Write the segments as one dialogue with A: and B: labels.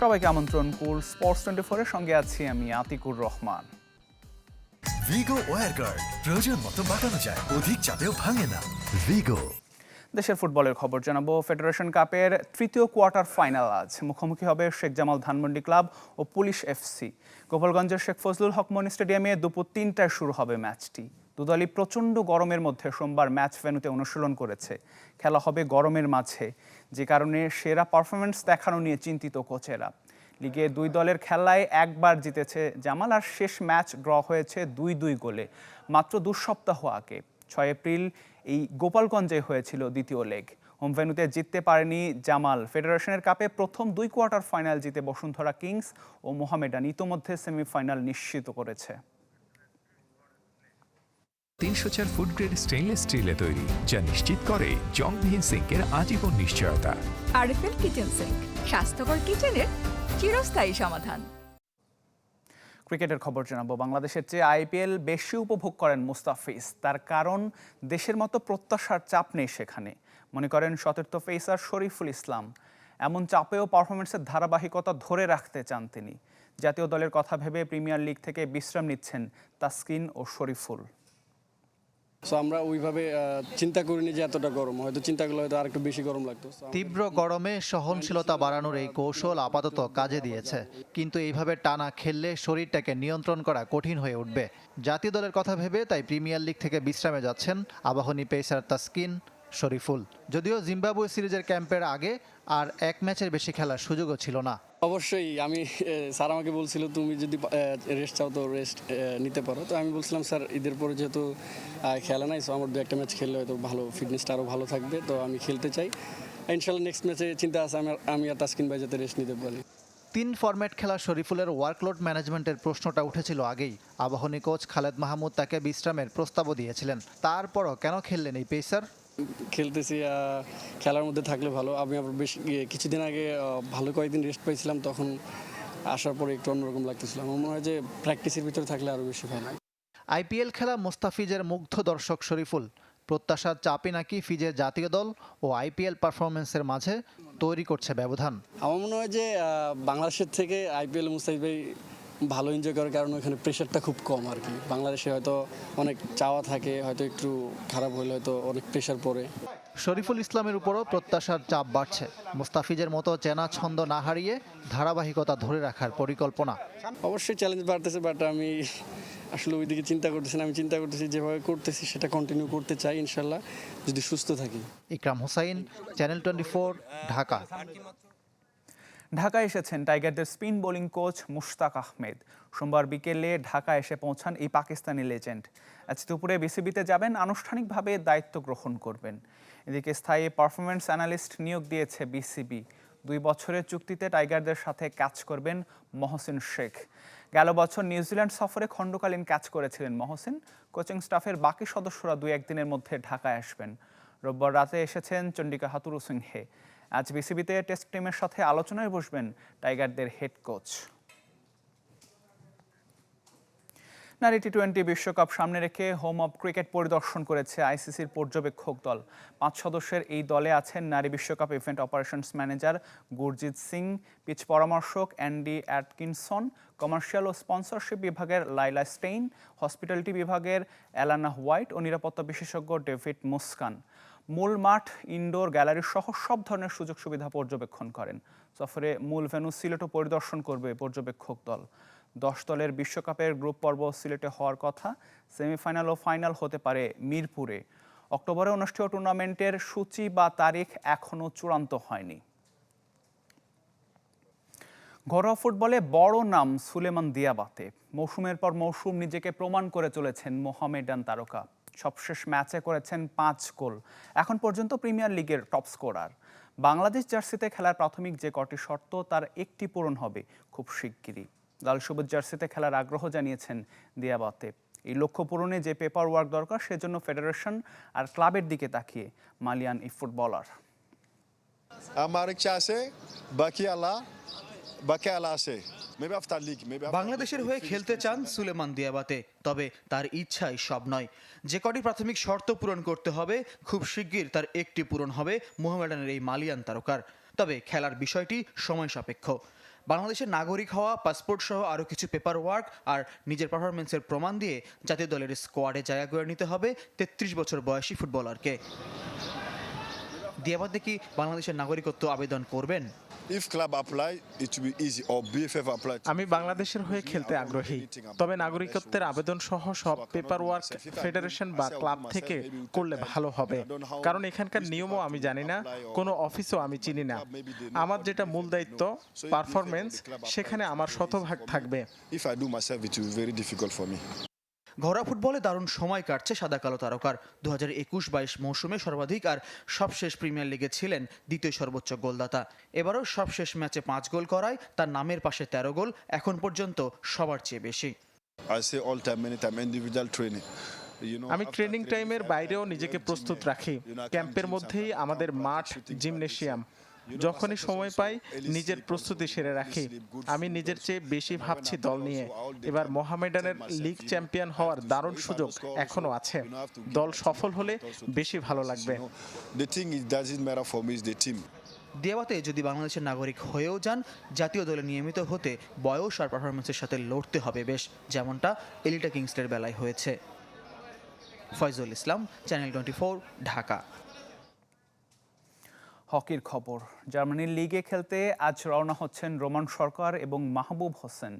A: সবাইকে আমন্ত্রণ কুল sports twenty ফোরের সঙ্গে আছি আমি আতিকুর রহমান।
B: ভিগো ওয়ারগার্ড প্রয়োজন মতো বাটানো যায় অধিক চাপেও ভাঙে না। ভিগো।
A: দেশের ফুটবলের খবর জানাব ফেডারেশন কাপের তৃতীয় কোয়ার্টার ফাইনাল আজ। মুখোমুখি হবে শেখ জামাল ধানমন্ডি ক্লাব ও পুলিশ এফসি। গোপালগঞ্জের শেখ ফজলুল হক মনি স্টেডিয়ামে দুপুর তিনটায় শুরু হবে ম্যাচটি। দুদলই প্রচণ্ড গরমের মধ্যে সোমবার ম্যাচ ভেন্যুতে অনুশীলন করেছে। খেলা হবে গরমের মাঝে, যে কারণে সেরা পারফরমেন্স দেখানো নিয়ে চিন্তিত কোচেরা। লিগে দুই দলের খেলায় একবার জিতেছে জামাল আর শেষ ম্যাচ ড্র হয়েছে দুই দুই গোলে, মাত্র দু সপ্তাহ আগে। ছয় এপ্রিল এই গোপালগঞ্জে হয়েছিল দ্বিতীয় লেগ। হোম ভেন্যুতে জিততে পারেনি জামাল। ফেডারেশনের কাপে প্রথম দুই কোয়ার্টার ফাইনাল জিতে বসুন্ধরা কিংস ও মোহামেডান ইতোমধ্যে সেমিফাইনাল নিশ্চিত করেছে।
C: তিনশো চার ফুড গ্রেড স্টেনলেস স্টিলে তৈরি যা নিশ্চিত করে জংবিহীন সিঙ্কের আজীবন নিশ্চয়তা।
D: আরএফএল কিচেন সিঙ্ক স্বাস্থ্যকর কিচেনের চিরস্থায়ী সমাধান।
A: ক্রিকেটের খবর জানাব। বাংলাদেশের চেয়ে আইপিএল বেশি উপভোগ করেন মুস্তাফিজ। তার কারণ দেশের মতো প্রত্যাশার চাপ নেই সেখানে। মনে করেন সতীর্থ পেসার শরীফুল ইসলাম। এমন চাপেও পারফরমেন্সের ধারাবাহিকতা ধরে রাখতে চান তিনি। জাতীয় দলের কথা ভেবে প্রিমিয়ার লিগ থেকে বিশ্রাম নিচ্ছেন তাসকিন ও শরীফুল।
E: সো আমরা ওইভাবে চিন্তা করিনি যে এতটা গরম। হয়তো চিন্তা করলে হয়তো আর একটু বেশি গরম লাগতো।
F: তীব্র গরমে সহনশীলতা বাড়ানোর এই কৌশল আপাতত কাজে দিয়েছে। কিন্তু এইভাবে টানা খেললে শরীরটাকে নিয়ন্ত্রণ করা কঠিন হয়ে উঠবে। জাতীয় দলের কথা ভেবে তাই প্রিমিয়ার লিগ থেকে বিশ্রামে যাচ্ছেন আবাহনী পেসার তাসকিন। শরীফুল। যদিও জিম্বাবুয়ে সিরিজের ক্যাম্পের আগে আর এক ম্যাচের বেশি খেলার সুযোগও ছিল না।
E: অবশ্যই আমি স্যার আমাকে বলছিল তুমি যদি রেস্ট চাও তো রেস্ট নিতে পারো। তো আমি বলছিলাম স্যার ঈদের পরে যেহেতু খেলা নাই সো আমার দু একটা ম্যাচ খেললে হয়তো ভালো ফিটনেসটা আরও ভালো থাকবে। তো আমি খেলতে চাই। ইনশাল্লাহ নেক্সট ম্যাচে চিন্তা আছে আমার আমি আর তাসকিন ভাই যাতে রেস্ট নিতে পারি।
F: তিন ফরম্যাট খেলা শরীফুলের ওয়ার্কলোড ম্যানেজমেন্টের প্রশ্নটা উঠেছিল আগেই। আবাহনী কোচ খালেদ মাহমুদ তাকে বিশ্রামের প্রস্তাবও দিয়েছিলেন। তারপরও কেন খেললেন এই পেসার
E: খেলতেছি খেলার মধ্যে থাকলে ভালো। আমি আবার বেশ ইয়ে, কিছুদিন আগে ভালো কয়েকদিন রেস্ট পাইছিলাম তখন আসার পরে একটু অন্যরকম লাগতেছিল। আমার মনে হয় যে প্র্যাকটিসের ভিতরে থাকলে আরও বেশি ভালো
F: আইপিএল খেলা মোস্তাফিজের মুগ্ধ দর্শক শরীফুল। প্রত্যাশার চাপই নাকি ফিজের জাতীয় দল ও আইপিএল পারফরমেন্সের মাঝে তৈরি করছে ব্যবধান?
E: আমার মনে হয় যে বাংলাদেশের থেকে আইপিএল মুস্তাফিজ ভাই ভালো এনজয় করার কারণে ওখানে প্রেশারটা খুব কম আর কি। বাংলাদেশে হয়তো অনেক চাওয়া থাকে হয়তো একটু খারাপ হলে হয়তো অনেক প্রেশার পড়ে।
F: শরীফুল ইসলামের উপরও প্রত্যাশার চাপ বাড়ছে। মুস্তাফিজের মতো চেনা ছন্দ না হারিয়ে ধারাবাহিকতা ধরে রাখার পরিকল্পনা।
E: অবশ্যই চ্যালেঞ্জ বাড়তেছে বাট আমি আসলে ওইদিকে চিন্তা করতেছি না। আমি চিন্তা করতেছি যেভাবে করতেছি সেটা কন্টিনিউ করতে চাই ইনশাল্লাহ যদি সুস্থ থাকি।
F: Ikram Hossain channel twenty Dhaka.
A: ঢাকায় এসেছেন টাইগারদের spin bowling coach Mushtaq Ahmed. সোমবার বিকেলে ঢাকা এসে পৌঁছান এই পাকিস্তানি লেজেন্ড। আজ দুপুরে বিসিবিতে যাবেন, আনুষ্ঠানিকভাবে দায়িত্ব গ্রহণ করবেন। এদিকে স্থায়ী পারফরমেন্স অ্যানালিস্ট নিয়োগ দিয়েছে বিসিবি। দুই বছরের চুক্তিতে টাইগারদের সাথে ক্যাচ করবেন মহসিন শেখ। গেল বছর নিউজিল্যান্ড সফরে খণ্ডকালীন ক্যাচ করেছিলেন মহসিন। কোচিং স্টাফের বাকি সদস্যরা দুই একদিনের মধ্যে ঢাকায় আসবেন। রোববার রাতে এসেছেন চন্ডিকা হাতুরু সিংহে। আজ বিসিবিতে টেস্ট টিমের সাথে আলোচনায় বসবেন টাইগারদের হেড কোচ। নারী টি টোয়েন্টি বিশ্বকাপ সামনে রেখে হোম অব ক্রিকেট পরিদর্শন করেছে আইসিসির পর্যবেক্ষক দল। পাঁচ সদস্যের এই দলে আছেন নারী বিশ্বকাপ event operations manager Gurjit Singh, pitch পরামর্শক Andy Atkinson, commercial ও স্পন্সরশিপ বিভাগের লাইলা স্টেইন, হসপিটালিটি বিভাগের অ্যালানা হোয়াইট ও নিরাপত্তা বিশেষজ্ঞ ডেভিড মুসকান। মূল মাঠ ইনডোর গ্যালারি সহ সব ধরনের সুযোগ সুবিধা পর্যবেক্ষণ করেন। সফরে মূল ভেন্যু সিলেটও পরিদর্শন করবে পর্যবেক্ষক দল। দশ দলের বিশ্বকাপের গ্রুপ পর্ব সিলেটে হওয়ার কথা, সেমিফাইনাল ও ফাইনাল হতে পারে মিরপুরে। অক্টোবরে অনুষ্ঠেয় টুর্নামেন্টের সূচি বা তারিখ এখনও চূড়ান্ত হয়নি। ঘরোয়া ফুটবলে বড় নাম সুলেমান দিয়াবাতে। মৌসুমের পর মৌসুম নিজেকে প্রমাণ করে চলেছেন মোহামেডান তারকা। সবশেষ ম্যাচে করেছেন পাঁচ গোল। এখন পর্যন্ত প্রিমিয়ার লিগের টপ স্কোরার। বাংলাদেশ জার্সিতে খেলার প্রাথমিক যে কটি শর্ত, তার একটি পূরণ হবে খুব শিগগিরই। লাল সবুজ জার্সিতে খেলার আগ্রহ জানিয়েছেন দিয়াবাতে। এই লক্ষ্য পূরণে যে পেপার ওয়ার্ক দরকার, সেজন্য ফেডারেশন আর ক্লাবের দিকে তাকিয়ে মালিয়ান এই ফুটবলার
G: আমার ইচ্ছা আছে বাকি আল্লাহ মেবি
H: বাংলাদেশের হয়ে খেলতে চান সুলেমান দিয়াবাতে তবে তার ইচ্ছাই সব নয়। যে কটি প্রাথমিক শর্ত পূরণ করতে হবে খুব শিগগির তার একটি পূরণ হবে মোহামেডানের এই মালিয়ান তারকার। তবে খেলার বিষয়টি সময় সাপেক্ষ। বাংলাদেশের নাগরিক হওয়া পাসপোর্ট সহ আরও কিছু পেপার ওয়ার্ক আর নিজের পারফরমেন্সের প্রমাণ দিয়ে জাতীয় দলের স্কোয়াডে জায়গা করে নিতে হবে তেত্রিশ বছর বয়সী ফুটবলারকে দিয়াবাদে কি বাংলাদেশের নাগরিকত্ব আবেদন করবেন
G: If club apply, it will be easy. Or BFF apply.
I: আমি বাংলাদেশের হয়ে খেলতে আগ্রহী তবে নাগরিকত্বের আবেদন সহ সব পেপার ওয়ার্ক ফেডারেশন বা ক্লাব থেকে করলে ভালো হবে কারণ এখানকার নিয়মও আমি জানি না কোনো অফিসও আমি চিনি না আমার যেটা মূল দায়িত্ব পারফরমেন্স সেখানে আমার শতভাগ থাকবে
G: If I do myself, it will be very difficult for me.
H: ঘরোয়া ফুটবলে দারুণ সময় কাটছে সাদা কালো তারকার। দু হাজার একুশ বাইশ মৌসুমে সর্বাধিক আর সবশেষ প্রিমিয়ার লিগে ছিলেন দ্বিতীয় সর্বোচ্চ গোলদাতা। এবারও সবশেষ ম্যাচে পাঁচ গোল করায় তার নামের পাশে তেরো গোল এখন পর্যন্ত সবার চেয়ে বেশি।
G: I say all time, many time, individual training.
I: আমি ট্রেনিং টাইমের বাইরেও নিজেকে প্রস্তুত রাখি। ক্যাম্পের মধ্যেই আমাদের মাঠ জিমনেশিয়াম যখনই সময় পাই নিজের প্রস্তুতি সেরে রাখি। আমি নিজের চেয়ে বেশি ভাবছি দল নিয়ে। এবার মোহামেডানের লিগ চ্যাম্পিয়ন হওয়ার দারুণ সুযোগ
G: এখনও
I: আছে। দল সফল হলে বেশি ভালো লাগবে।
H: দেওয়াতে যদি বাংলাদেশের নাগরিক হয়েও যান জাতীয় দলে নিয়মিত হতে বয়স আর পারফরমেন্সের সাথে লড়তে হবে বেশ যেমনটা এলিটা কিংসের বেলায় হয়েছে। Foyzul Islam channel twenty Dhaka.
A: হকির খবর। জার্মানির লিগে খেলতে আজ রওনা হচ্ছেন রোমান সরকার এবং মাহবুব হোসেন।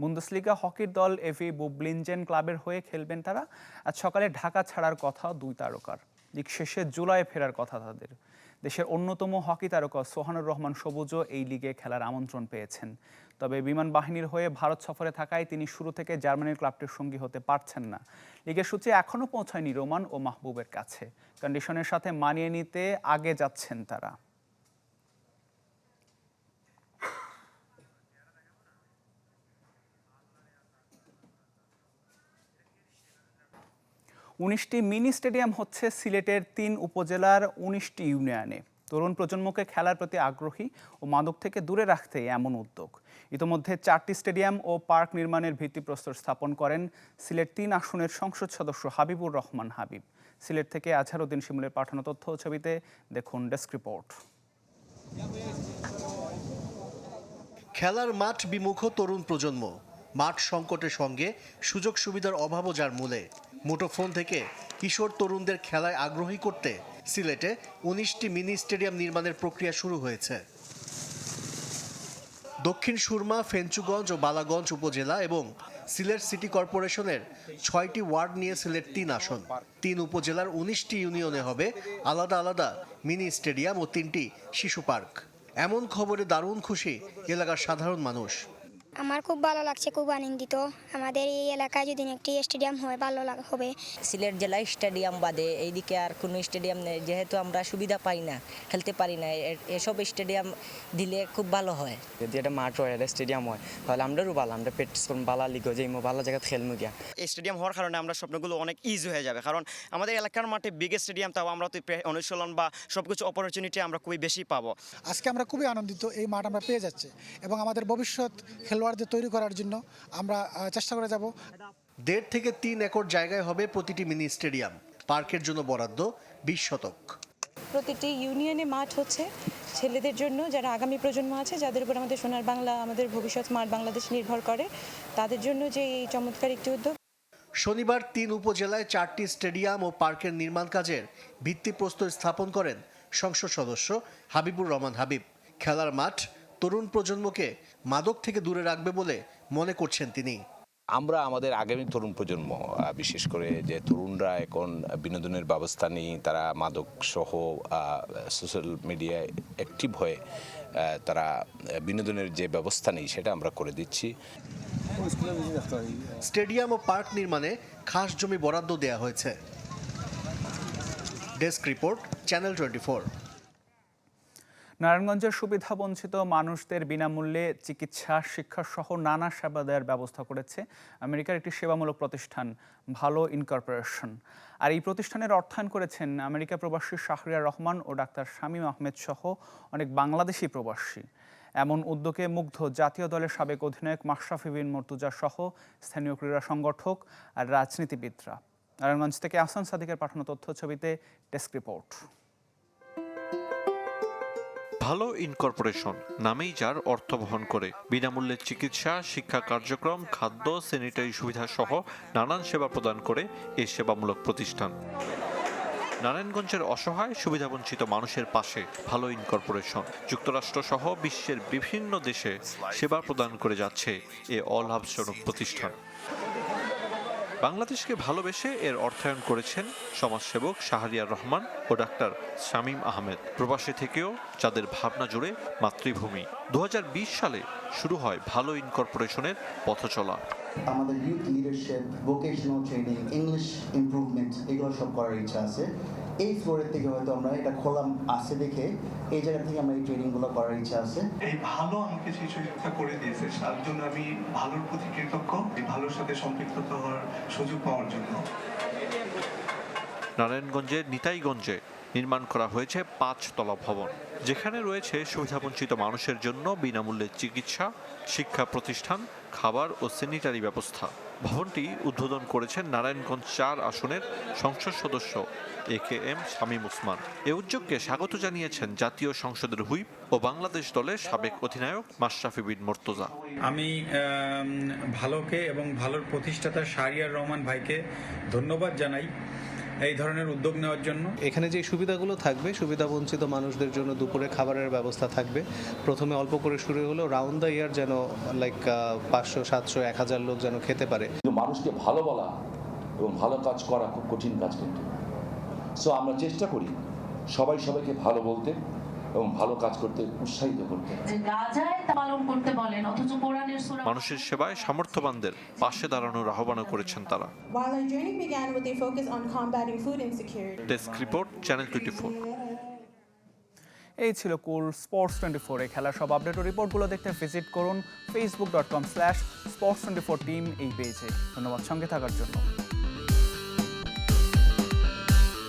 A: বুন্দসলিগা হকির দল এভি বুবলিনজেন ক্লাবের হয়ে খেলবেন তারা। আজ সকালে ঢাকা ছাড়ার কথা দুই তারকার। দিক শেষে জুলাই ফেরার কথা তাদের। দেশের অন্যতম হকি তারকা সোহানুর রহমান সবুজও এই লিগে খেলার আমন্ত্রণ পেয়েছেন। তবে বিমান বাহিনীর হয়ে ভারত সফরে থাকায় তিনি শুরু থেকে জার্মানির ক্লাবটির সঙ্গী হতে পারছেন না। লিগের সূচি এখনও পৌঁছায়নি রোমান ও মাহবুবের কাছে। কন্ডিশনের সাথে মানিয়ে নিতে আগে যাচ্ছেন তারা। উনিশটি মিনি স্টেডিয়াম হচ্ছে সিলেটের তিন উপজেলার উনিশটি ইউনিয়নে। তরুণ প্রজন্মকে খেলার প্রতি আগ্রহী ও মাদক থেকে দূরে রাখতে এমন উদ্যোগ। ইতোমধ্যে চারটি স্টেডিয়াম ও পার্ক নির্মাণের ভিত্তিপ্রস্তর স্থাপন করেন সিলেট তিন আসনের সংসদ সদস্য হাবিবুর রহমান হাবিব। সিলেট থেকে আজহারউদ্দিন শিমুলের পাঠানো তথ্য ছবিতে দেখুন ডেস্ক রিপোর্ট।
J: খেলার মাঠ বিমুখ তরুণ প্রজন্ম। মাঠ সংকটের সঙ্গে সুযোগ সুবিধার অভাবও যার মূলে। মুঠোফোন থেকে কিশোর তরুণদের খেলায় আগ্রহী করতে সিলেটে উনিশটি মিনি স্টেডিয়াম নির্মাণের প্রক্রিয়া শুরু হয়েছে। দক্ষিণ সুরমা, ফেঞ্চুগঞ্জ ও বালাগঞ্জ উপজেলা এবং সিলেট সিটি কর্পোরেশনের ছয়টি ওয়ার্ড নিয়ে সিলেট তিন আসন। তিন উপজেলার উনিশটি ইউনিয়নে হবে আলাদা আলাদা মিনি স্টেডিয়াম ও তিনটি শিশু পার্ক। এমন খবরে দারুণ খুশি এলাকার সাধারণ মানুষ।
K: আমার খুব ভালো লাগছে খুব আনন্দিত। আমাদের এই এলাকায় যদি একটি স্টেডিয়াম হয় ভালো লাগ- হবে।
L: সিলেট জেলায় স্টেডিয়াম বাদে এইদিকে আর কোনো স্টেডিয়াম নেই যেহেতু আমরা সুবিধা পাই না খেলতে পারি না এসব স্টেডিয়াম দিলে খুব ভালো হয়।
M: যদি এটা মাঠ হয় এটা স্টেডিয়াম হয় তাহলে আমরাও ভালো আমরা প্র্যাকটিস করব ভালো লিগো যে ভালো জায়গায় খেলব গিয়া।
N: এই স্টেডিয়াম হওয়ার কারণে আমরা স্বপ্নগুলো অনেক ইজি হয়ে যাবে কারণ আমাদের এলাকার মাঠে বিগ স্টেডিয়াম তাও আমরা তো অনুশীলন বা সবকিছু অপরচুনিটি আমরা খুবই বেশি পাবো।
O: আজকে আমরা খুবই আনন্দিত এই মাঠ আমরা পেয়ে যাচ্ছে এবং আমাদের ভবিষ্যৎ খেলোয়াড়দের তৈরি করার জন্য আমরা চেষ্টা করে যাব।
J: দেড় থেকে তিন একর জায়গায় হবে প্রতিটি মিনি স্টেডিয়াম। পার্কের জন্য বরাদ্দ বিশ শতক।
P: প্রতিটি ইউনিয়নে মাঠ হচ্ছে ছেলেদের জন্য যারা আগামী প্রজন্ম আছে যাদের উপর আমাদের সোনার বাংলা আমাদের ভবিষ্যৎ স্মার্ট বাংলাদেশ নির্ভর করে তাদের জন্য যে এই চমৎকার একটি উদ্যোগ।
J: শনিবার তিন উপজেলায় চারটি স্টেডিয়াম ও পার্কের নির্মাণ কাজের ভিত্তিপ্রস্তর স্থাপন করেন সংসদ সদস্য হাবিবুর রহমান হাবিব। খেলার মাঠ তরুণ প্রজন্মকে মাদক থেকে দূরে রাখবে বলে মনে করছেন তিনি।
Q: আমরা আমাদের আগামী তরুণ প্রজন্ম বিশেষ করে যে তরুণরা এখন বিনোদনের ব্যবস্থা নেই তারা মাদক সহ সোশ্যাল মিডিয়ায় অ্যাক্টিভ হয়ে তারা বিনোদনের যে ব্যবস্থা নেই সেটা আমরা করে দিচ্ছি।
J: স্টেডিয়াম ও পার্ক নির্মাণে খাস জমি বরাদ্দ দেওয়া হয়েছে। ডেস্ক রিপোর্ট চ্যানেল টোয়েন্টি
A: নারায়ণগঞ্জের সুবিধাবঞ্চিত মানুষদের বিনামূল্যে চিকিৎসা, শিক্ষা সহ নানা সেবা দেওয়ার ব্যবস্থা করেছে আমেরিকার একটি সেবামূলক প্রতিষ্ঠান, ভালো ইনকর্পোরেশন। আর এই প্রতিষ্ঠানের অর্থায়ন করেছেন আমেরিকা প্রবাসী শাহরিয়া রহমান ও ডাক্তার শামীম আহমেদ সহ অনেক বাংলাদেশি প্রবাসী। এমন উদ্যোগে মুগ্ধ জাতীয় দলের সাবেক অধিনায়ক মাশরাফি বিন মর্তুজা সহ স্থানীয় ক্রীড়া সংগঠক আর রাজনীতিবিদরা। নারায়ণগঞ্জ থেকে আসান সাদিকের পাঠানো তথ্য ছবিতে ডেস্ক রিপোর্ট।
R: ভালো ইনকর্পোরেশন নামেই যার অর্থ বহন করে। বিনামূল্যে চিকিৎসা, শিক্ষা কার্যক্রম, খাদ্য স্যানিটারি সুবিধা সহ নানান সেবা প্রদান করে এই সেবামূলক প্রতিষ্ঠান। নারায়ণগঞ্জের অসহায়, সুবিধাবঞ্চিত মানুষের পাশে ভালো ইনকর্পোরেশন যুক্তরাষ্ট্র সহ বিশ্বের বিভিন্ন দেশে সেবা প্রদান করে যাচ্ছে এ অলাভজনক প্রতিষ্ঠান। বাংলাদেশকে ভালোবেসে এর অর্থায়ন করেছেন সমাজসেবক শাহরিয়ার রহমান ও ডাক্তার শামীম আহমেদ। প্রবাসী থেকেও যাদের ভাবনা জুড়ে মাতৃভূমি। দু হাজার বিশ সালে শুরু হয় ভালো ইনকর্পোরেশনের পথ চলা
S: আমাদের youth leadership vocational training English improvement এগুলো সব করার ইচ্ছা আছে। এই ফ্লোরের থেকে হয়তো আমরা এটা খোলাম আছে দেখে। এই জায়গা থেকে আমরা এই ট্রেনিংগুলো করার ইচ্ছা আছে।
T: এই ভালো আমাকে সেই সুযোগটা করে দিয়েছে। তার জন্য আমি ভালোর প্রতি কৃতজ্ঞ। এই ভালোর সাথে সম্পৃক্ত হওয়ার সুযোগ পাওয়ার জন্য।
R: নারায়ণগঞ্জের নিতাইগঞ্জে নির্মাণ করা হয়েছে পাঁচ তলা ভবন, যেখানে রয়েছে সুবিধাবঞ্চিত মানুষের জন্য বিনামূল্যে চিকিৎসা, শিক্ষা প্রতিষ্ঠান, খাবার ও স্যানিটারি ব্যবস্থা। ভবনটি উদ্বোধন করেছেন নারায়ণগঞ্জ চার আসনের সংসদ সদস্য A K M Shamim Osman এ উদ্যোগকে স্বাগত জানিয়েছেন জাতীয় সংসদের হুইপ ও বাংলাদেশ দলের সাবেক অধিনায়ক মাশরাফি বিন মোর্তজা।
U: আমি ভালোকে এবং ভালোর প্রতিষ্ঠাতা শাহরিয়ার রহমান ভাইকে ধন্যবাদ জানাই। এই ধরনের উদ্যোগ নেওয়ার জন্য?
V: এখানে যে সুবিধাগুলো থাকবে সুবিধা বঞ্চিত মানুষদের জন্য দুপুরে খাবারের ব্যবস্থা থাকবে। প্রথমে অল্প করে শুরু হলো রাউন্ড দ্য ইয়ার যেন লাইক পাঁচশো সাতশো এক হাজার লোক যেন খেতে পারে।
W: কিন্তু মানুষকে ভালো বলা এবং ভালো কাজ করা খুব কঠিন কাজ কিন্তু। সো আমরা চেষ্টা করি সবাই সবাইকে ভালো বলতে এবং ভালো কাজ করতে উৎসাহিত করতে।
X: গাজায় পালন করতে বলেন অথচ
R: মানুষের সেবায় সামর্থ্যবানদের পাশে দাঁড়ানোর আহ্বানও করেছেন তারা। ডেস্ক রিপোর্ট চ্যানেল টোয়েন্টি
A: এই ছিল কুল স্পোর্টস টোয়েন্টি ফোর এই খেলার সব আপডেট ও রিপোর্টগুলো দেখতে ভিজিট করুন Facebook dot com slash sports twenty four team এই পেজে ধন্যবাদ সঙ্গে থাকার জন্য।